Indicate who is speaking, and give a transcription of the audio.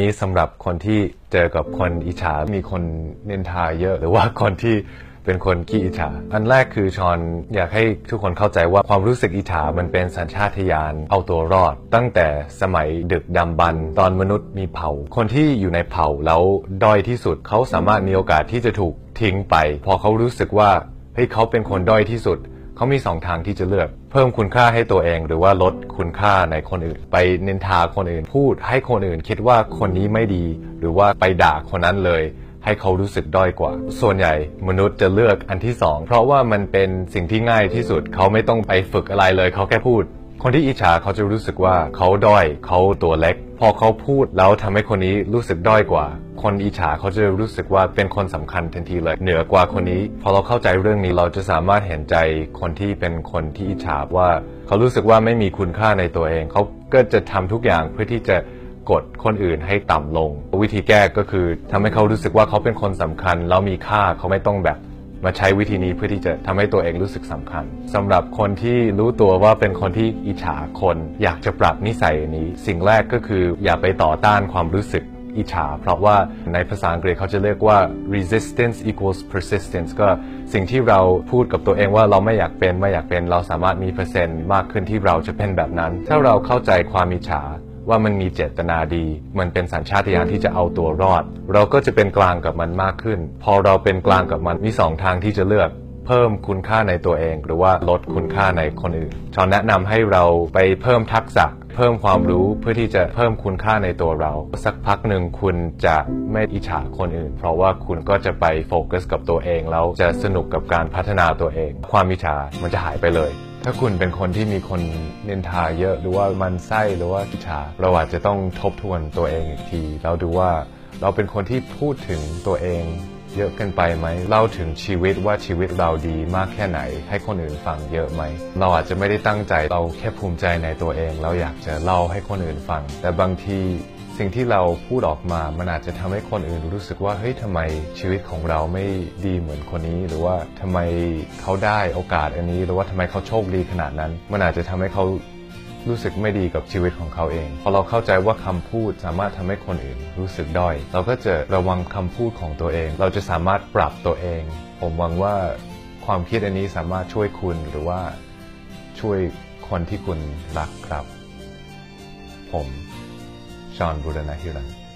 Speaker 1: นี้สำหรับคนที่เจอกับคนอิจฉา มีคนนินทาเยอะ หรือว่าคนที่เป็นคนขี้อิจฉา อันแรกคือชอนอยากให้ทุกคนเข้าใจว่าความรู้สึกอิจฉา มันเป็นสัญชาตญาณเอาตัวรอด ตั้งแต่สมัยดึกดำบรรตอนมนุษย์มีเผ่า คนที่อยู่ในเผ่าแล้วด้อยที่สุดเขาสามารถมีโอกาสที่จะถูกทิ้งไป พอเขารู้สึกว่าเฮ้ยเขาเป็นคนด้อยที่สุด เขามีสองทางที่จะเลือก เพิ่มคุณค่าให้ตัวเอง หรือว่าลดคุณค่าในคนอื่น ไปนินทาคนอื่น พูดให้คนอื่นคิดว่าคนนี้ไม่ดี หรือว่าไปด่าคนนั้นเลย ให้เขารู้สึกด้อยกว่า ส่วนใหญ่มนุษย์จะเลือกอันที่สองเพราะว่ามันเป็นสิ่งที่ง่ายที่สุด เขาไม่ต้องไปฝึกอะไรเลย เขาแค่พูด คนที่อิจฉาเขาจะรู้สึกว่าเขาด้อยเขาตัวเล็ก พอเขาพูดแล้วทำให้คนนี้รู้สึกด้อยกว่า คนอิจฉาเขาจะรู้สึกว่าเป็นคนสำคัญทันทีเลย เหนือกว่าคนนี้ พอเราเข้าใจเรื่องนี้เราจะสามารถเห็นใจคนที่เป็นคนที่อิจฉาว่าเขารู้สึกว่าไม่มีคุณค่าในตัวเอง เขาก็จะทำทุกอย่างเพื่อที่จะกดคนอื่นให้ต่ำลง วิธีแก้ก็คือทำให้เขารู้สึกว่าเขาเป็นคนสำคัญแล้วมีค่าเขาไม่ต้องแบบ มาใช้วิธีนี้เพื่อที่จะทำให้ตัวเองรู้สึกสำคัญสำหรับคนที่รู้ตัวว่าเป็นคนที่อิจฉาคน อยากจะปรับนิสัยนี้ สิ่งแรกก็คืออย่าไปต่อต้านความรู้สึกอิจฉา เพราะว่าในภาษาอังกฤษเขาจะเรียกว่า resistance equals persistence ก็สิ่งที่เราพูดกับตัวเองว่าเราไม่อยากเป็นไม่อยากเป็น เราสามารถมีเปอร์เซ็นต์มากขึ้นที่เราจะเป็นแบบนั้น ถ้าเราเข้าใจความอิจฉา ว่ามันมีเจตนาดี มันเป็นสัญชาตญาณที่จะเอาตัวรอด เราก็จะเป็นกลางกับมันมากขึ้น พอเราเป็นกลางกับมันมีสองทางที่จะเลือกเพิ่มคุณค่าในตัวเอง หรือว่าลดคุณค่าในคนอื่นชอนแนะนำให้เราไปเพิ่มทักษะ เพิ่มความรู้เพื่อที่จะเพิ่มคุณค่าในตัวเรา สักพักหนึ่งคุณจะไม่อิจฉาคนอื่น เพราะว่าคุณก็จะไปโฟกัสกับตัวเองแล้วจะสนุกกับการพัฒนาตัวเอง ความอิจฉามันจะหายไปเลย ถ้าคุณเป็นคนที่มีคนนินทาเยอะหรือว่ามันไส้หรือว่าอิจฉาเราอาจจะต้องทบทวนตัวเองอีกทีแล้วดูว่าเราเป็นคนที่พูดถึงตัวเองเยอะเกินไปไหมเล่าถึงชีวิตว่าชีวิตเราดีมากแค่ไหน ให้คนอื่นฟังเยอะไหม เราอาจจะไม่ได้ตั้งใจเราแค่ภูมิใจในตัวเอง เราอยากจะเล่าให้คนอื่นฟัง แต่บางที สิ่งที่เราพูดออกมา มันอาจจะทำให้คนอื่นรู้สึกว่าเฮ้ยทำไมชีวิตของเราไม่ดีเหมือนคนนี้ หรือว่าทำไมเขาได้โอกาสอันนี้ หรือว่าทำไมเขาโชคดีขนาดนั้น มันอาจจะทำให้เขารู้สึกไม่ดีกับชีวิตของเขาเอง พอเราเข้าใจว่าคำพูดสามารถทำให้คนอื่นรู้สึกด้อย เราก็จะระวังคำพูดของตัวเอง เราจะสามารถปรับตัวเอง ผมหวังว่าความคิดอันนี้สามารถช่วยคุณหรือว่าช่วยคนที่คุณรักครับ ผม John 那意思